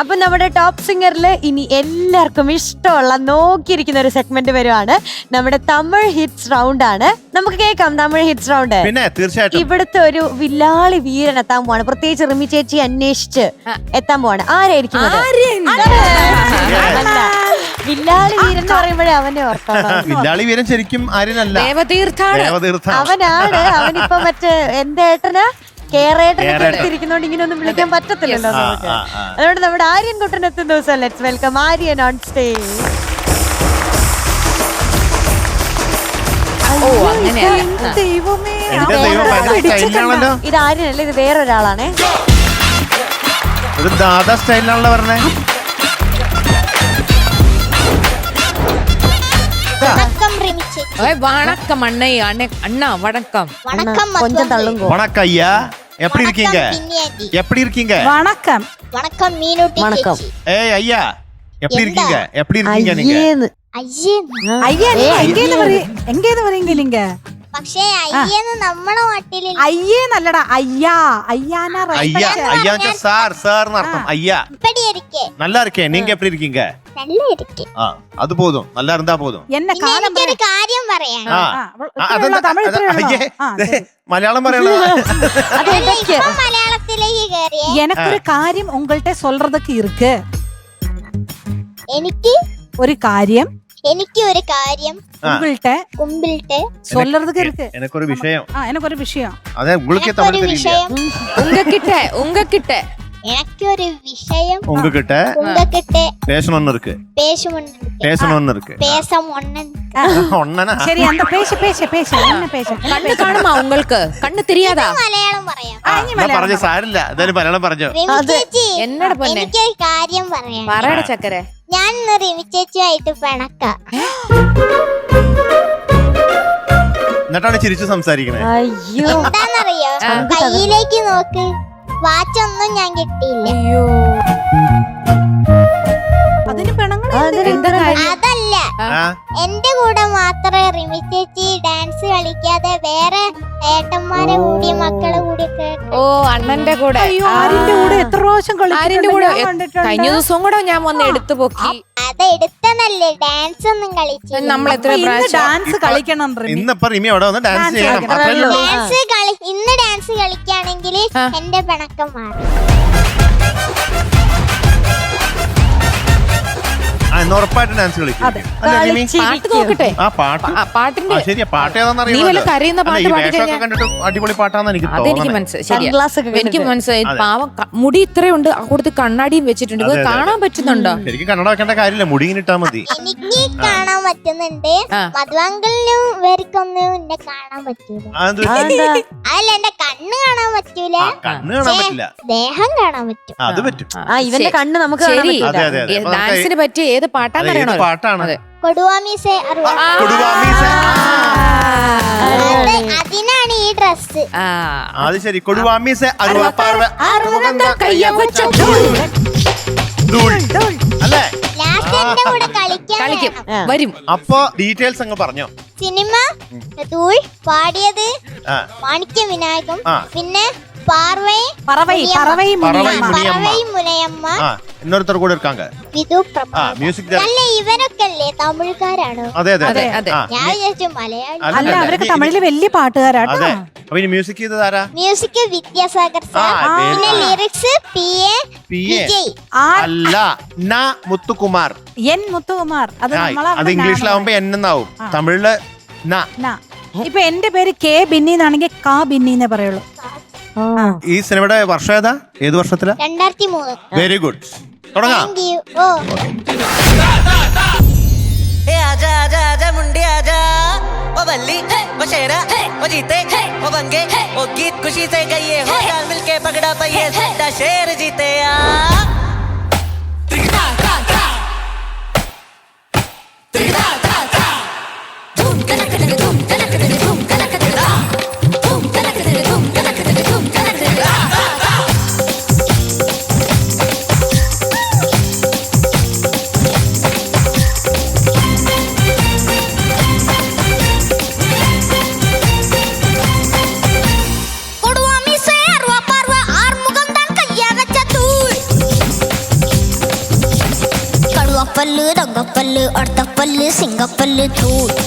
അപ്പൊ നമ്മുടെ ടോപ്പ് സിംഗറിൽ ഇനി എല്ലാവർക്കും ഇഷ്ടമുള്ള നോക്കിയിരിക്കുന്ന ഒരു സെഗ്മെന്റ് വരുവാണ്. നമ്മുടെ തമിഴ് ഹിറ്റ്സ് റൗണ്ട് ആണ്. നമുക്ക് കേൾക്കാം തമിഴ് ഹിറ്റ്സ് റൗണ്ട് പിന്നെ തീർച്ചയായിട്ടും. ഇവിടുത്തെ ഒരു വില്ലാളി വീരൻ എത്താൻ പോവാണ്. പ്രത്യേകിച്ച് റിമി ചേച്ചി അന്വേഷിച്ച് എത്താൻ പോവാണ്. ആരായിരിക്കും അത്? അല്ല. വില്ലാളി വീരൻ എന്ന് പറയുമ്പോഴേ അവനെ ഓർക്കണം വില്ലാളി വീരൻ ശരിക്കും ആര്യനല്ല. ദേവതീർത്ഥാണ്. ദേവതീർത്ഥ. അവനാണ്. അവനിപ്പോ മറ്റേ എന്റെ ഏട്ടന് കേരേട്ടനൊക്കെ കേരേട്ടൻ. എടുത്തിരിക്കുന്നോണ്ട് ഇങ്ങനെ ഒന്നും വിളിക്കാൻ പറ്റത്തില്ലല്ലോ ആ, നമുക്ക് ആ, ആ. അതുകൊണ്ട് നമ്മുടെ ആര്യൻ കുട്ടൻ എത്തുന്ന ദിവസം let's welcome Aryan on stage ഓ അങ്ങനെയല്ല ദൈവമേ എന്റെ ദൈവം ഭയങ്കര സ്റ്റൈലിലാണല്ലോ ഇത് ആര്യനല്ല ഇത് വേറൊരാളാണേ ഒരു ദാദാ സ്റ്റൈലിലാണല്ലോ പറഞ്ഞേ வணக்கம் ரிமிச்சி ഏ, വണക്കം അണ്ണ അണ്ണ അണ്ണ വണക്കം வணக்கம் கொஞ்சம் மத்தவங்க. தள்ளுங்க வணக்கம் ஐயா எப்படி இருக்கீங்க? எப்படி இருக்கீங்க? வணக்கம். வணக்கம் மீனூட்டி வணக்கம். ஏய் ஐயா எப்படி இருக்கீங்க? எப்படி இருக்கீங்க நீங்க? ஐயே ஐயா எங்க இருந்து வரீங்க எங்க இருந்து வரீங்க நீங்க? പക്ഷേ അയ്യെന്ന് നമ്മളെ നാട്ടിൽ അയ്യേ. നല്ലടാ അയ്യാ അയ്യാന ஐயா അയ്യാ சார் சார்னு அர்த்தம் അയ്യാ. இப்படி ഇരിക്കേ நல்லா இருக்கேன் நீங்க നല്ല ആ അത് പോതും. നല്ലാ ഇരുന്നാ പോതും. എന്നെ കാലം കാര്യം പറയാൻ ആ, തമിഴ് മലയാളം പറയണത് എനക്കൊരു കാര്യം ഉങ്കൾട്ടെ സൊല്ലറതൊക്കെ ഇருக்கு എനിക്ക് ഒരു കാര്യം എനിക്ക് ഒരു കാര്യം എനിക്കൊരു വിഷയം. ഉങ്ക കിട്ടേ ഉങ്ക കിട്ടേ எனக்கு ஒரு விஷயம் உங்ககிட்ட உங்ககிட்ட பேசணும் ஒண்ணு இருக்கு பேசணும் ஒண்ணு பேசணும் ஒண்ணு இருக்கு பேசம் ஒண்ணு ശരി അന്ത പേശ പേശ പേശ. എന്നെ പേശ. കണ്ണ് കാണുമാ ഉങ്ങൾക്ക്? കണ്ണ് തിരിയാതാ. മലയാളം പറയാം. മലയാളം. പറഞ്ഞ സാരില്ല. എന്തായാലും മലയാളം പറഞ്ഞു? റിമി ചേച്ചി എനിക്ക് കാര്യം ഞാൻ ഇന്ന് റിമി പിണക്ക. എന്നിട്ടാണ് ചിരിച്ചു സംസാരിക്കണേ. അയ്യോ. എന്താണെന്നറിയോ കയ്യിലേക്ക് നോക്ക്. വാച്ചൊന്നും ഞാൻ കിട്ടിയില്ല. അയ്യോ. അതിന് പിണങ്ങണ അതിന് എന്താ കാര്യം? അതല്ല. എന്റെ കൂടെ മാത്രമേ റിമി ചേച്ചി ഡാൻസ് കളിക്കാതെ വേറെ ഏട്ടന്മാരെ കൂടി മക്കളെ കൂടി ഓ അണ്ണന്റെ കൂടെ. അയ്യോ ആരിന്റെ കൂടെ എത്ര പ്രാവശ്യം ആരിന്റെ കൂടെ. കഴിഞ്ഞ ദിവസവും കൂടെ ഞാൻ വന്ന് എടുത്തു പൊക്കി. ഡാൻസ് ഒന്നും കളിച്ചില്ല. നമ്മൾ എത്ര പ്രാവശ്യം? ഡാൻസ് കളിക്കണം റിമി. ഇന്നിപ്പോ റിമി അവിടെ വന്ന് ഡാൻസ് ചെയ്യണം. ഉള്ളൂ. ഡാൻസ് കളി ഇന്ന് ഡാൻസ് കളിക്കുകയാണെങ്കിൽ എന്റെ പിണക്കം മാറും. ഉറപ്പായിട്ട് ഡാൻസ് കളിക്കും. പാട്ട് ആ പാട്ട്. പാട്ടിന്റെ ശരിയാ പാട്ട് കണ്ടിട്ട് അടിപൊളി പാട്ടാന്ന് എനിക്ക് അതെനിക്ക് മനസ്സിലായി എനിക്ക്. മനസ്സിലായി. പാവം മുടി ഇത്രയുണ്ട് അവിടുത്തെ കണ്ണാടിയും വെച്ചിട്ടുണ്ട്. കാണാൻ പറ്റുന്നുണ്ടോ? ശരിക്കും കന്നഡ വെക്കേണ്ട കാര്യമില്ല. മുടി ഇട്ടാ മതി. എനിക്ക് കാണാൻ പറ്റുന്നുണ്ട്. ആ. മധുവങ്കലിനും ഇവർക്കൊന്നും എന്നെ കാണാൻ പറ്റൂല. അല്ല? എന്റെ കണ്ണ് കാണാൻ പറ്റൂല. കണ്ണ് കാണാൻ പറ്റില്ല. ദേഹം കാണാൻ പറ്റും. അത് പറ്റും. ആ ഇവന്റെ കണ്ണ് നമുക്ക് ഡാൻസിന് പറ്റിയ ഏത് പാട്ടാണ് പാട്ടാന്ന് അറിയണോ പാട്ടാണ്. കൊടുവാമീസെ. അതിനാണ് ഈ ഡ്രസ് ആ. അത് ശരി. കൊടുവാമീസ അറുപത്താറ് അറുപതാ കയ്യം വെച്ച ധൂൾ. അല്ലേ? ലാസ്റ്റ് എന്റെ കൂടെ കളിക്കാൻ കളിക്കും. വരും. അപ്പൊ ഡീറ്റെയിൽസ് അങ്ങ് പറഞ്ഞോ. സിനിമ ധൂൾ പാടിയത് മാണിക്യ വിനായകം പിന്നെ പാർവൈ പറവൈ പറവൈ പറവൈ മുനിയമ്മ. മുനിയമ്മ പറവൈ മുനയമ്മ ആ இன்னொருத்தர் கூட இருக்காங்க വിധു ആ പ്രഭാത് മ്യൂസിക് അല്ല ഇവരൊക്കെ അല്ലേ തമിഴ്ക്കാരാണോ അതെ അതെ അതെ അതെ ആ ഞാൻ വിചാരിച്ചു മലയാളി അല്ല, അല്ല അല്ല, അവരൊക്കെ ഇനി- തമിഴില് വലിയ പാട്ടുകാരാട്ടോ അതെ അപ്പൊ ഇനി മ്യൂസിക് ചെയ്തത് ആരാ മ്യൂസിക് വിദ്യാസാഗർ ആ സാർ പിന്നെ പേര് lyrics P A P A Vijay ആ അല്ല ന മുത്തുകുമാർ എൻ മുത്തുകുമാർ അത് ആ, നമ്മളെ അത് ഇംഗ്ലീഷിലാവുമ്പോ എൻ എന്നാവും തമിഴില് ന ഇപ്പൊ എന്റെ പേര് കെ ബിന്നി എന്നാണെങ്കിൽ കാ ബിന്നി എന്നേ പറയുള്ളൂ ആ. ഈ സിനിമയുടെ വർഷം ഏതാ ഏത് വർഷത്തിലാ രണ്ടായിരത്തി മൂന്ന് വെരി ഗുഡ് തുടങ്ങാം താങ്ക് യു ഓ ए आजा आजा आजा मुंडे आजा ओ बल्ली ओ शेरा ओ जीते ओ बंगे ओ गीत खुशी से गइए हो चाल मिलके पगड़ा पाइए दा शेर जीते आ ഒട്ടപ്പല്ല് സിംഗപ്പല്ല്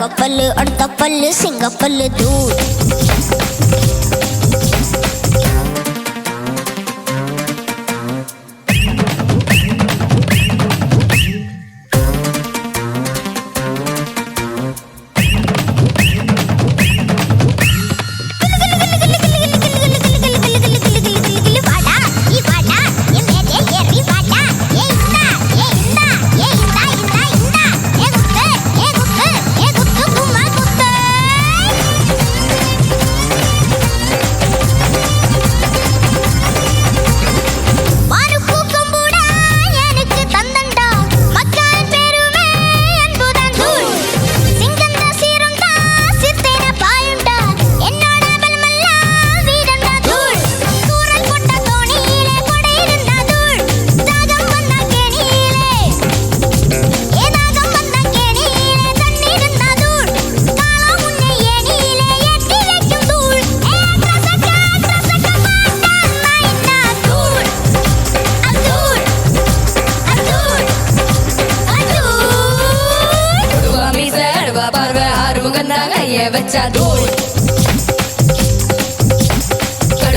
దొంగ పళ్ళు అడత పళ్ళు సింగ పళ్ళు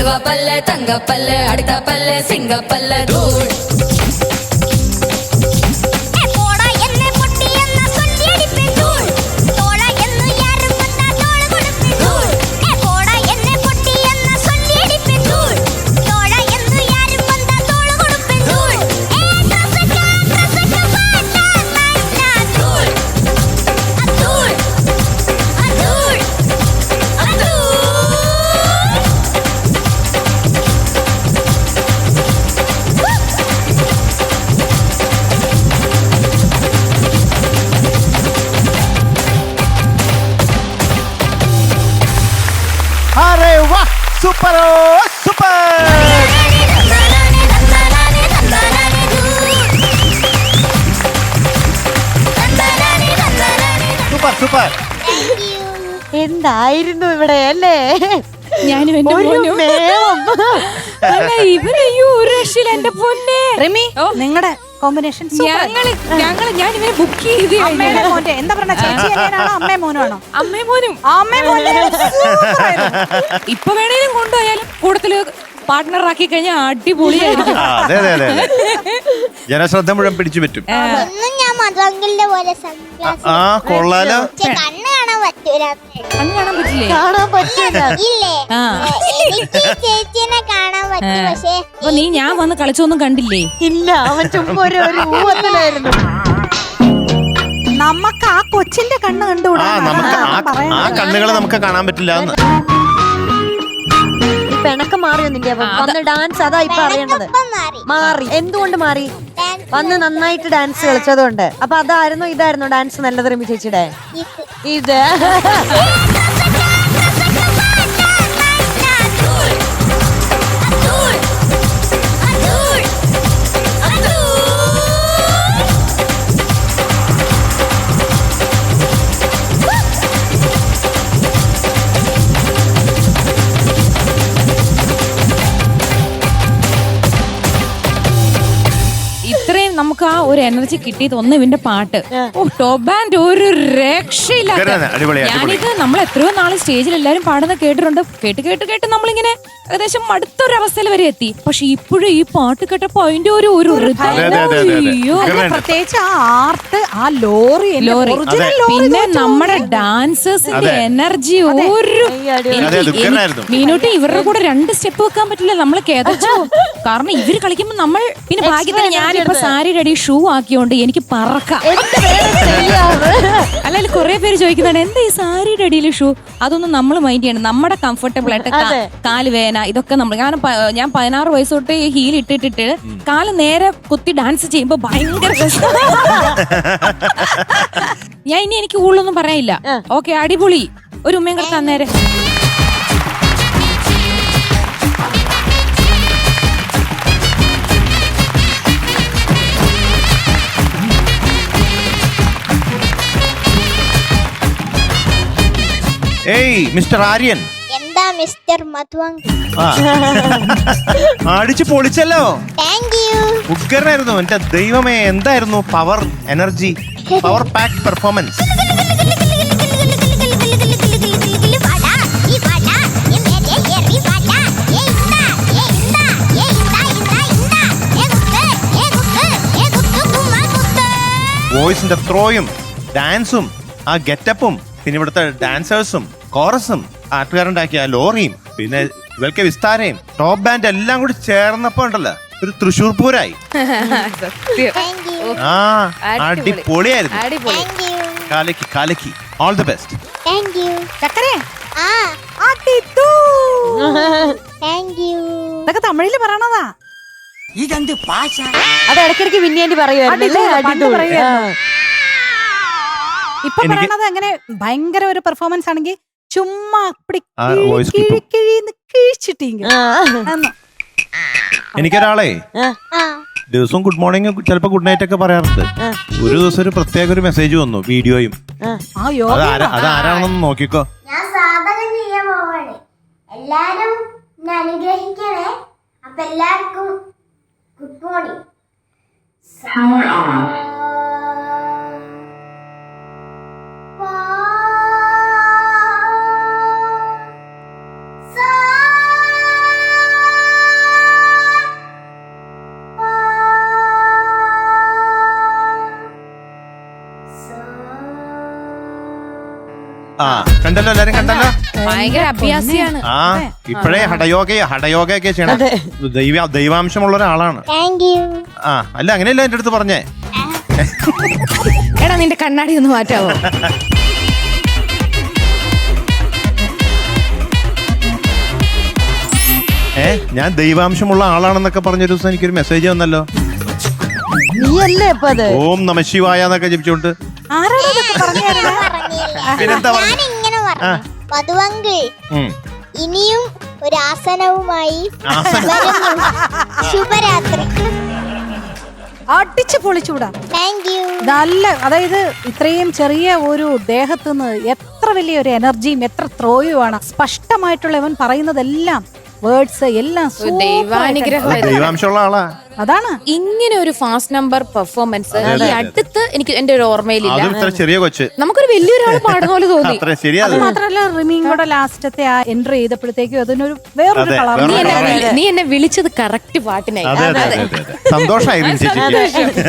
കടുവപ്പല്ല് തങ്കപ്പല്ല് അടുത്തപ്പല്ല് സിംഗപ്പല്ല് ധൂൾ ഇവിടെ അല്ലേ? ഞാനും എന്റെ ഒരു മോനും. മേളം. അല്ല ഇവനയ്യോ ഒരു രക്ഷയില്ല എന്റെ പൊന്നെ. റിമി ഓ. നിങ്ങളുടെ കോമ്പിനേഷൻ ഞങ്ങൾ ഞങ്ങൾ ഞാൻ ബുക്ക് ചെയ്ത് അമ്മയുടെ മോന്റെ എന്താ പറഞ്ഞ ചേച്ചി അനിയനാണോ മോനും. ഇപ്പൊ വേണേലും കൊണ്ടുപോയാലും കൂടത്തിൽ പാർട്ട്ണർ ആക്കി കഴിഞ്ഞാൽ അടിപൊളിയായിരിക്കും. ആ, അതെ അതെ അതെ അതെ. ജനശ്രദ്ധ മുഴുവൻ പിടിച്ചു പറ്റും. ഒന്നും ഞാൻ പോലെ സൺഗ്ലാസ് ആ കൊള്ളാലോ. പക്ഷെ കണ്ണ് കാണാൻ പറ്റൂല കണ്ണ് കാണാൻ പറ്റില്ലേ? കാണാൻ പറ്റില്ല ഇല്ലേ. ആ. എനിക്ക് ചേച്ചീനെ കാണാൻ പറ്റും പക്ഷേ അപ്പൊ നീ ഞാൻ വന്ന് കളിച്ചൊന്നും കണ്ടില്ലേ? ഇല്ല അവൻ ചുമ്മാ ഒരു നമുക്ക് ആ കൊച്ചിന്റെ കണ്ണ് കണ്ടുകൂടാ? ആ നമുക്ക് ആ ആ കണ്ണുകൾ നമുക്ക് കാണാൻ പറ്റില്ല എന്ന്. പിണക്കം മാറിയോ നിന്റെ അപ്പം? വന്ന് ഡാൻസ് അതാ ഇപ്പൊ അറിയേണ്ടത്. മാറി. മാറി. എന്തുകൊണ്ട് മാറി? വന്ന് നന്നായിട്ട് ഡാൻസ് കളിച്ചതുകൊണ്ട്. അപ്പൊ അതായിരുന്നു ഇതായിരുന്നു ഡാൻസ് നല്ലത് റിമി ചേച്ചിയുടെ? ഇത്. ഇത്. ഒരു എനർജി കിട്ടിയത് ഒന്ന് ഇവന്റെ പാട്ട്. ഓ ടോപ്പ് ബാൻഡ് ഒരു രക്ഷയില്ലാത്ത. ഞാനിത് നമ്മൾ എത്രയോ നാൾ സ്റ്റേജിൽ എല്ലാരും പാടുന്ന കേട്ടിട്ടുണ്ട്. കേട്ട് കേട്ട് കേട്ട് നമ്മളിങ്ങനെ ഏകദേശം മടുത്തൊരു അവസ്ഥയിൽ വരെ എത്തി. പക്ഷെ ഇപ്പോഴും ഈ പാട്ട് കേട്ടപ്പോ അതിന്റെ ഒരു ഒരു rhythm, അതെ, അതെ, അതെ, അതെ. അയ്യോ. പ്രത്യേകിച്ച് ആ ആർട്ട് ആ ലോറി ലോറി. ലോറി പിന്നെ നമ്മുടെ ഡാൻസേഴ്സിന്റെ അതെ. എനർജി ഒരു അതെ, എനിക്ക് ദുഃഖനായിരുന്നു. എനിക്ക് മീനൂട്ടി ഇവരുടെ കൂടെ രണ്ട് സ്റ്റെപ്പ് വെക്കാൻ പറ്റില്ല. നമ്മൾ കേതച്ചു. കാരണം ഇവർ കളിക്കുമ്പോ നമ്മൾ പിന്നെ ഭാഗ്യത്തിന് ഞാനിപ്പോ സാരിയുടെ അടി ഷൂ ആക്കിയോണ്ട് എനിക്ക് പറക്കാം. അല്ലെങ്കിൽ കുറെ പേര് ചോദിക്കുന്നതാണ് എന്താ ഈ സാരിയുടെ അടിയിൽ ഷൂ? അതൊന്നും നമ്മൾ മൈൻഡ് ചെയ്യണം നമ്മുടെ കംഫർട്ടബിൾ ആയിട്ട് കാൽ വേന ഇതൊക്കെ നമ്മൾ കാരണം ഞാൻ പതിനാറ് വയസ്സ് തൊട്ട് ഈ ഹീൽ ഇട്ടിട്ടിട്ട് കാൽ നേരെ കുത്തി ഡാൻസ് ചെയ്യുമ്പോ ഭയങ്കര. ഞാൻ ഇനി എനിക്ക് ഉള്ളൊന്നും പറയാനില്ല. ഓക്കെ അടിപൊളി. ഒരു ഉമ്മയും കിടക്കാൻ നേരെ ഏയ് മിസ്റ്റർ ആര്യൻ. എന്താ മിസ്റ്റർ മധുവാങ് ആ. അടിച്ചു പൊളിച്ചല്ലോ. താങ്ക് യു ഉഗ്രനായിരുന്നു എന്റെ ദൈവമേ എന്തായിരുന്നു power energy power pack performance വോയിസിന്റെ ത്രോയും ഡാൻസും ആ ഗെറ്റപ്പും പിന്നെ ഇവിടുത്തെ ഡാൻസേഴ്സും കോറസും ആട്ടുകാരുണ്ടാക്കിയ ലോറിയും പിന്നെ ഇവൾക്ക് വിസ്താരയും ടോപ്പ് ബാൻഡ് എല്ലാം കൂടി ചേർന്നപ്പോ ഉണ്ടല്ലോ ഒരു തൃശൂർ പൂരായി. സത്യം. ആ അടിപൊളിയായിരുന്നു. അടിപൊളി. കാലക്കി കാലക്കി all the best thank you ചക്കരെ? ആ. ആട്ടിത്തു. താങ്ക് യു ഇതൊക്കെ തമിഴിൽ പറയണതാ. അത് ഇടയ്ക്കിടയ്ക്ക് പിന്നെ പറയുമായിരുന്നല്ലേ അടിപൊളി, പണ്ട് അടിപൊളി. പറയുമായിരുന്നു. ഇപ്പൊ പറയണത് അങ്ങനെ ഭയങ്കര ഒരു പെർഫോമൻസ് ആണെങ്കിൽ ചുമ്മാ അപ്പടി ആ, കിഴി, voice കിഴി, clip. കിഴീന്ന് കിഴിച്ചിട്ടീങ്ക. എനിക്കൊരാളെ ദിവസവും ഗുഡ് മോർണിംഗ് ചിലപ്പോ ഗുഡ് നൈറ്റ് ഒക്കെ പറയാറുണ്ട്. ഒരു ദിവസം ഒരു പ്രത്യേക ഒരു മെസ്സേജ് വന്നു വീഡിയോയും. ആ. അത് യോഗ അത് ആരാണെന്ന് നോക്കിക്കോ. ഞാൻ സാധകം ചെയ്യാൻ പോവാണ്. എല്ലാരും എന്നെ അനുഗ്രഹിക്കണേ. അപ്പൊ എല്ലാവർക്കും ഗുഡ് മോർണിംഗ് ആ കണ്ടല്ലോ എല്ലാരും കണ്ടല്ലോ? ഭയങ്കര അഭ്യാസിയാണ്. ആ ഇപ്പോഴേ ഹടയോഗ ഹടയോഗയൊക്കെ ചെയ്യണം. ദൈവ ദൈവാംശമുള്ള ഒരാളാണ് ആ അല്ല അങ്ങനെയല്ല എന്റെ അടുത്ത് പറഞ്ഞേ. എടാ നിന്റെ കണ്ണാടി ഒന്ന് മാറ്റാവോ? ഏ? ഞാൻ ദൈവാംശമുള്ള ആളാണെന്നൊക്കെ പറഞ്ഞ ദിവസം എനിക്കൊരു മെസ്സേജ് വന്നല്ലോ. നീയല്ലേ ഇപ്പൊ അത്? ഓം നമ ശിവായ എന്നൊക്കെ ജപിച്ചോണ്ട് ആരാണ് ഇതൊക്കെ പറഞ്ഞു? പിന്നെന്താ പറഞ്ഞ? ഞാൻ ഇങ്ങനെ പറഞ്ഞു ഇനിയും ഒരു ആസനവുമായി ആസനം. വരുന്നു. ശുഭരാത്രി. അടിച്ച് പൊളിച്ചൂടാ താങ്ക് യു നല്ല അതായത് ഇത്രയും ചെറിയ ഒരു ദേഹത്തുനിന്ന് എത്ര വലിയ ഒരു എനർജിയും എത്ര ത്രോയുമാണ്. സ്പഷ്ടമായിട്ടുള്ള ഇവൻ പറയുന്നതെല്ലാം വേർഡ്സ് എല്ലാം super. ദൈവാനുഗ്രഹം ദൈവാംശമുള്ള ആളാ. അതാണ്. ഇങ്ങനെ ഒരു ഫാസ്റ്റ് നമ്പർ പെർഫോമൻസ് അതെ, ഈ അടുത്ത് എനിക്ക് എന്റെ ഒരു ഓർമ്മയിലില്ല. അതും ഇത്ര ചെറിയ കൊച്ച്. നമുക്കൊരു വലിയൊരാൾ പാടുന്ന പോലെ തോന്നി. അത്ര ശരിയാ അത് മാത്രല്ല റിമിയും കൂടെ ലാസ്റ്റത്തെ ആ എൻട്രി ചെയ്തപ്പോഴത്തേക്കും അതിനൊരു വേറൊരു അതെ, കളർ നീ വേറൊരു എന്നെ വിളി- നീ എന്നെ വിളിച്ചത് കറക്റ്റ് പാട്ടിനായി. അതെ അതെ അതെ. അതെ സന്തോഷായിരുന്നു ചേച്ചിക്ക്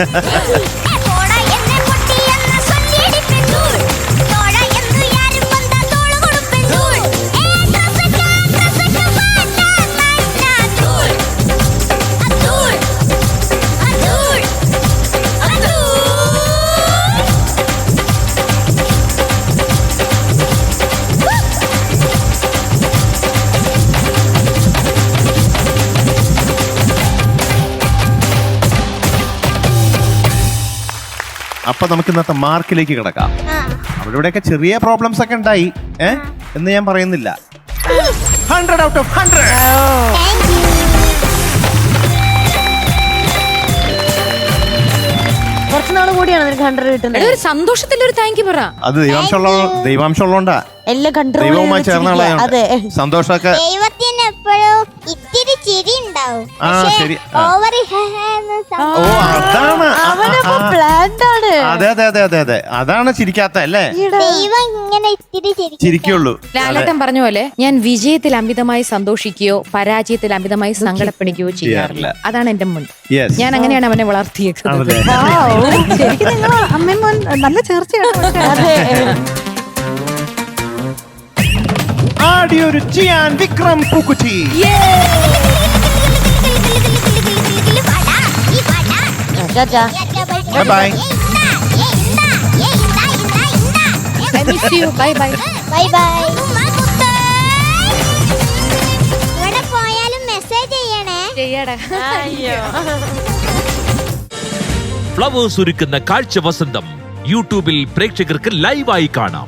അപ്പൊ നമുക്ക് ഇന്നത്തെ മാർക്കിലേക്ക് കിടക്കാം. അവിടെ ഇവിടെയൊക്കെ ചെറിയ പ്രോബ്ലംസ് ഒക്കെ ഉണ്ടായി. ഏ? എന്ന് ഞാൻ പറയുന്നില്ല. ഹൺഡ്രഡ് ഔട്ട് ഓഫ് ഹൺഡ്രഡ് കുറച്ചുനാൾ. കൂടിയാണ് നിനക്ക് ഹൺഡ്രഡ് കിട്ടുന്നത്. ഒരു സന്തോഷത്തിന്റെ ഒരു താങ്ക് യു പറ. അത് ദൈവാംശമുള്ള ദൈവാംശമുള്ളതുകൊണ്ടാ. എല്ലാം കൺട്രോൾ ദൈവവുമായി അതെ. സന്തോഷമൊക്കെ ദൈവത്തിന് എപ്പോഴും ഇത്തിരി ചിരി ഉണ്ടാവും. ആ, പക്ഷേ ശരി. ആ. ഓവർ ഓ അതാണ്. ആ, ആ, അവനപ്പോ ആ. പ്ലാൻഡ് ആണ്. അതെ അതെ അതെ അതെ അതെ. അതാണ് ചിരിക്കാത്ത അല്ലേ? ഈടാ. ദൈവം ഇങ്ങനെ ഇത്തിരി ചിരിക്കും. ചിരിക്കുള്ളൂ. ലാലേട്ടൻ പറഞ്ഞ പോലെ ഞാൻ വിജയത്തിൽ അമിതമായി സന്തോഷിക്കുകയോ പരാജയത്തിൽ അമിതമായി സങ്കടപ്പെടുകയോ ചെയ്യാറില്ല. അതാണ് എന്റെ മുൻ. യെസ് ഞാൻ അങ്ങനെയാണ് അവനെ വളർത്തിയേക്കുന്നത് ആണല്ലേ Wow. ശരിക്കും നിങ്ങൾ അമ്മയും മോൻ നല്ല ചേർച്ചയാണ്. പക്ഷേ. അതെ. ആടിയൊരു ചിയാൻ വിക്രം പൂക്കുറ്റി. ബൈ ബൈ ബൈ ബൈ ഇവിടെ പോയാലും മെസ്സേജ് ചെയ്യണേ? അയ്യോ ഫ്ലവേഴ്സ് ഒരുക്കുന്ന കാഴ്ച വസന്തം യൂട്യൂബിൽ പ്രേക്ഷകർക്ക് ലൈവായി കാണാം.